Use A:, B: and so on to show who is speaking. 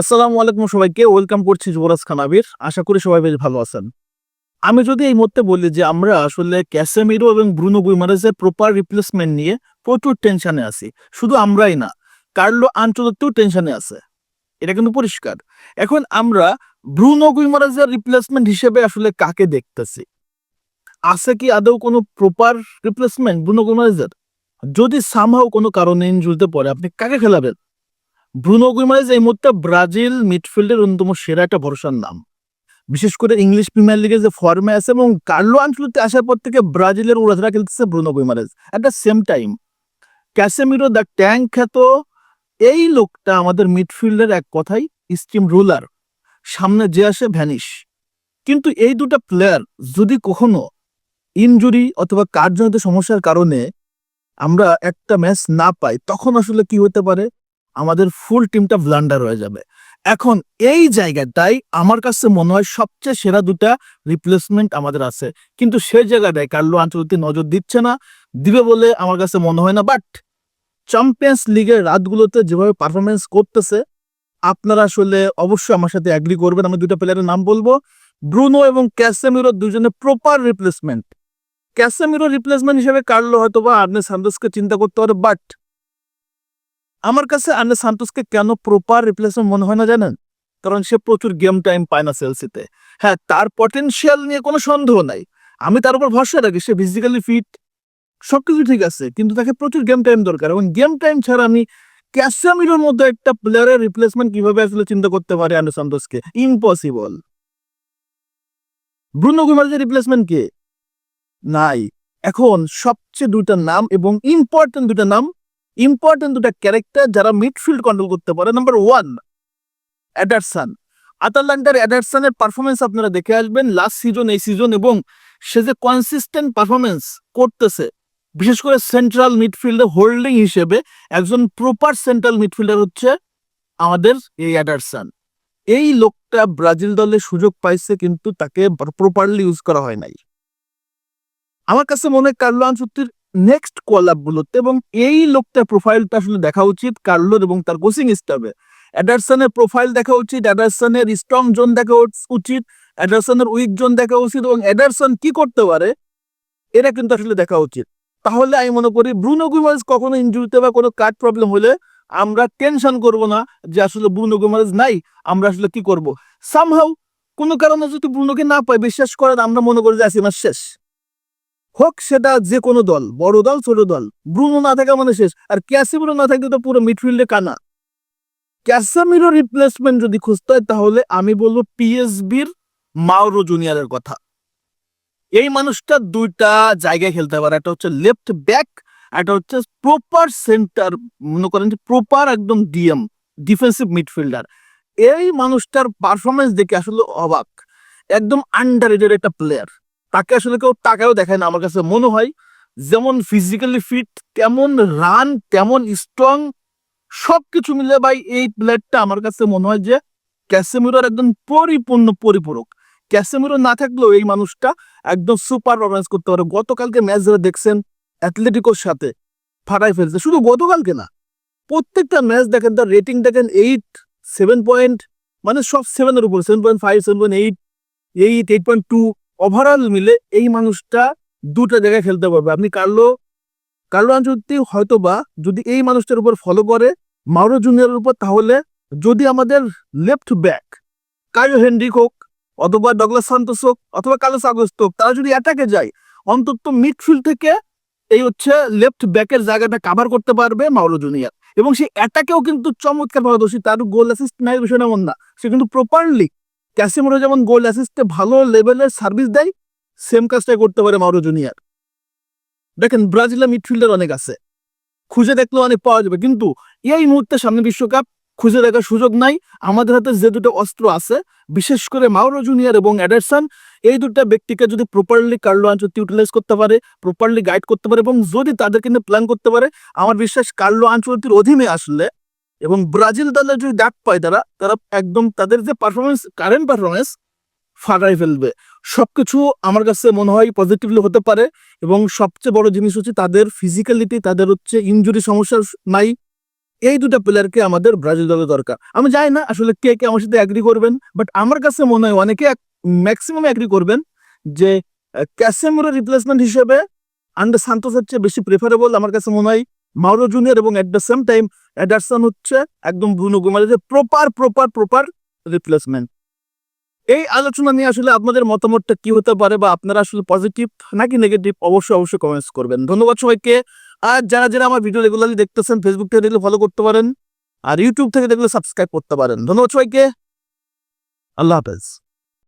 A: আসসালামু আলাইকুম সবাইকে, ওয়েলকাম করছি যুবরাজ খান আবির। আশা করি সবাই বেশ ভালো আছেন। আমি যদি এই মুহূর্তে বলি যে আমরা আসলে ক্যাসেমিরো এবং ব্রুনো গুইমারেজের প্রপার রিপ্লেসমেন্ট নিয়ে প্রচুর টেনশনে আছি। শুধু আমরাই না, কার্লো আঞ্চলতেও টেনশনে আছে। এটা কিন্তু পরিষ্কার। এখন আমরা ব্রুনো গুইমারেজের রিপ্লেসমেন্ট হিসেবে আসলে কাকে দেখতেছি? আছে কি আদৌ কোনো প্রপার রিপ্লেসমেন্ট ব্রুনো গুইমারেজের? যদি সামহাও কোনো কারণে ইনজুরিতে পড়ে, আপনি কাকে খেলাবেন? ব্রুনো গুইমারেজ এই মুহূর্তে ব্রাজিল মিডফিল্ডের অন্যতম সেরা একটা ভরসার নাম। বিশেষ করে ইংলিশ প্রিমিয়ার লিগে যে ফর্মে আছে এবং কার্লো আঞ্চলিতে আসার পর থেকে ব্রাজিলের উড়াধরা খেলতেছে Bruno Guimaraes at the same time Casemiro the tank খ্যাত এই লোকটা আমাদের মিডফিল্ডের এক কথাই স্টিম রুলার, সামনে যে আসে ভ্যানিশ। কিন্তু এই দুটো প্লেয়ার যদি কখনো ইনজুরি অথবা কার্যজনিত সমস্যার কারণে আমরা একটা ম্যাচ না পাই, তখন আসলে কি হতে পারে? আমাদের ফুল টিমটা ব্লান্ডার হয়ে যাবে। এখন এই জায়গাটাই আমার কাছে মনে হয় সবচেয়ে সেরা দুটা রিপ্লেসমেন্ট আমাদের আছে। কিন্তু সেই জায়গাটায় কার্লো আঞ্চলিক নজর দিচ্ছে না, দিবে বলে আমার কাছে মনে হয় না। বাট চ্যাম্পিয়ন্স লিগের রাতগুলোতে যেভাবে পারফরমেন্স করতেছে, আপনারা আসলে অবশ্যই আমার সাথে অ্যাগ্রি করবেন। আমি দুটা প্লেয়ারের নাম বলব। ব্রুনো এবং ক্যাসেমিরো দুজনে প্রপার রিপ্লেসমেন্ট ক্যাসেমিরো রিপ্লেসমেন্ট হিসেবে কার্লো হয়তো বা আর্নে সান্তোসকে চিন্তা করতে পারে বাট আমার কাছে আর্নে সান্তোসকে কেন প্রপার রিপ্লেসমেন্ট মনে হয় না জানেন? কারণ সে প্রচুর গেম টাইম পায় না সেলসিতে হ্যাঁ তার পটেনশিয়াল নিয়ে কোনো সন্দেহ নাই। আমি তার উপর ভরসা রাখি, সে ফিজিক্যালি ফিট সবকিছু ঠিক আছে, কিন্তু তাকে প্রচুর গেম টাইম দরকার এবং গেম টাইম ছাড়া আমি ক্যাসামিরোর মধ্যে একটা প্লেয়ারের রিপ্লেসমেন্ট কীভাবে আসলে চিন্তা করতে পারে আন্ডে সান্তোসকে? ইম্পসিবল ব্রুনো গুমারের রিপ্লেসমেন্ট কে? নাই। এখন সবচেয়ে দুটা নাম এবং ইম্পর্টেন্ট দুটা নাম ইম্পর্টেন্ট দুটা ক্যারেক্টার যারা মিডফিল্ড কন্ট্রোল করতে পারে। নাম্বার ওয়ান অ্যাডারসান আতালান্টার অ্যাডারসানের পারফরমেন্স আপনারা দেখে আসবেন। লাস্ট সিজন এই সিজন এবং সে যে কনসিস্টেন্ট পারফরমেন্স করতেছে, বিশেষ করে সেন্ট্রাল মিডফিল্ডে হোল্ডিং হিসেবে একজন প্রপার সেন্ট্রাল মিডফিল্ডার হচ্ছে আমাদের এই অ্যাডারসান এই লোকটা ব্রাজিল দলে সুযোগ পাইছে কিন্তু তাকে প্রপারলি ইউজ করা হয় নাই। আমার কাছে মনে হয় কার্লো আনসুত্তির নেক্সট কলাপ গুলোতে এবং এই লোকটার প্রোফাইলটা আসলে দেখা উচিত কার্লোর এবং তার কোচিং স্টাফে অ্যাডারসনের প্রোফাইল দেখা উচিত, অ্যাডারসনের স্ট্রং জোন দেখা উচ- উচিত, অ্যাডারসনের উইক জোন দেখা উচিত এবং অ্যাডারসন কি করতে পারে এটা কিন্তু আসলে দেখা উচিত। তাহলে আমি মনে করি ব্রুনো গুমারেজ কখনো ইঞ্জুরিতে বা কোনো কার্ড প্রবলেম হলে আমরা টেনশন করব না যে আসলে ব্রুনো গুমারেজ নাই, আমরা আসলে কি করব। সামহাও কোনো কারণে যদি ব্রুনোকে না পাই বিশ্বাস করেন আমরা মনে করি যে আসি শেষ। হোক সেটা যে কোনো দল, বড় দল, ছোট দল, ব্রুনো না থাকা মানে শেষ। আর ক্যাসিমিরো না থাকলে তো পুরো মিডফিল্ডে কানা। ক্যাসামিরো রিপ্লেসমেন্ট যদি খুঁজতে হয় তাহলে আমি বলব পিএসবির মাউরো জুনিয়রের কথা। এই মানুষটা দুইটা জায়গায় খেলতে পারে, একটা হচ্ছে লেফট ব্যাক একটা হচ্ছে প্রপার সেন্টার মনে করেন যে প্রপার একদম ডিএম ডিফেন্সিভ মিডফিল্ডার এই মানুষটার পারফরমেন্স দেখে আসলে অবাক। একদম আন্ডার একটা প্লেয়ার তাকে আসলে কেউ টাকাও দেখায় না, আমার কাছে মনে হয় যেমন ফিজিক্যালি ফিট তেমন রান তেমন স্ট্রং সবকিছু মিলে ভাই এই প্লেয়ারটা আমার কাছে মনে হয় যে ক্যাসেমিরোর একদম পরিপূর্ণ পরিপূরক। ক্যাসেমিরো না থাকলেও এই মানুষটা একদম সুপার পারফরমেন্স করতে পারে। গতকালকে ম্যাচ যারা দেখছেন অ্যাথলেটিকোর সাথে ফাটাই ফেলছে। শুধু গতকালকে না, প্রত্যেকটা ম্যাচ দেখেন, তার রেটিং দেখেন এইট সেভেন পয়েন্ট মানে সব সেভেনের উপর seven point five seven point eight eight eight point two overall মিলে এই মানুষটা দুটো জায়গায় খেলতে পারবে। আপনি কার্লো কার্লো আঞ্চলতি হয়তো বা যদি এই মানুষটার উপর ফলো করে, মাউরো জুনিয়রের উপর, তাহলে যদি আমাদের লেফট ব্যাক কায়ো হেনরিক হোক, অথবা ডগলাস সান্তোস হোক, অথবা কালোস আগস্ট হোক, তারা যদি অ্যাটাকে যায়, অন্তত মিডফিল্ড থেকে এই হচ্ছে লেফট ব্যাকের জায়গাটা কাভার করতে পারবে মাউরো জুনিয়র এবং সেই অ্যাটাকেও কিন্তু চমৎকার পারদর্শী, তার গোল অ্যাসিস্ট নাই বিষয় এমন না। সে কিন্তু প্রপারলি ক্যাসিমোরো যেমন গোল অ্যাসিস্টে ভালো লেভেলের সার্ভিস দেয় সেম কাজটাই করতে পারে মাউরো জুনিয়র দেখেন ব্রাজিলের মিডফিল্ডার অনেক আছে। খুঁজে দেখলেও অনেক পাওয়া যাবে। কিন্তু এই মুহূর্তে সামনে বিশ্বকাপ, খুঁজে দেখার সুযোগ নাই। আমাদের হাতে যে দুটো অস্ত্র আছে, বিশেষ করে মাউরো জুনিয়র এবং অ্যাডারসন এই দুটো ব্যক্তিকে যদি প্রপারলি কার্লো আঞ্চলতি ইউটিলাইজ করতে পারে প্রপারলি গাইড করতে পারে এবং যদি তাদেরকে নিয়ে প্ল্যান করতে পারে, আমার বিশ্বাস কার্লো আঞ্চলতির অধীনে আসলে এবং ব্রাজিল দলে যদি ডাক পায় তারা তারা একদম তাদের যে পারফরমেন্স কারেন্ট পারফরমেন্স ফাটাই ফেলবে। সবকিছু আমার কাছে মনে হয় পজিটিভলি হতে পারে এবং সবচেয়ে বড় জিনিস হচ্ছে তাদের ফিজিক্যালিটি তাদের হচ্ছে ইনজুরি সমস্যা নাই। এই দুটা প্লেয়ারকে আমাদের ব্রাজিল দলে দরকার। আমি জানি না আসলে কে কে আমার সাথে অ্যাগ্রি করবেন বাট আমার কাছে মনে হয় অনেকে ম্যাক্সিমাম অ্যাগ্রি করবেন যে ক্যাসেমোরের রিপ্লেসমেন্ট হিসেবে আন্ডার সান্তোসের চেয়ে বেশি প্রেফারেবল আমার কাছে মনে হয় মাউরো জুনিয়র এবং at the same time Ederson হচ্ছে একদম ব্রুনো গোমারেজের প্রপার প্রপার প্রপার রিপ্লেসমেন্ট এই আলোচনা নিয়ে আসলে আপনাদের মতামতটা কি হতে পারে বা আপনারা আসলে পজিটিভ নাকি নেগেটিভ অবশ্যই অবশ্যই কমেন্টস করবেন। ধন্যবাদ সবাইকে। আর যারা যারা আমার ভিডিও রেগুলারলি দেখতেছেন ফেসবুক থেকে দেখলে ফলো করতে পারেন। আর ইউটিউব থেকে দেখলে সাবস্ক্রাইব করতে পারেন। ধন্যবাদ সবাইকে। আল্লাহ হাফেজ।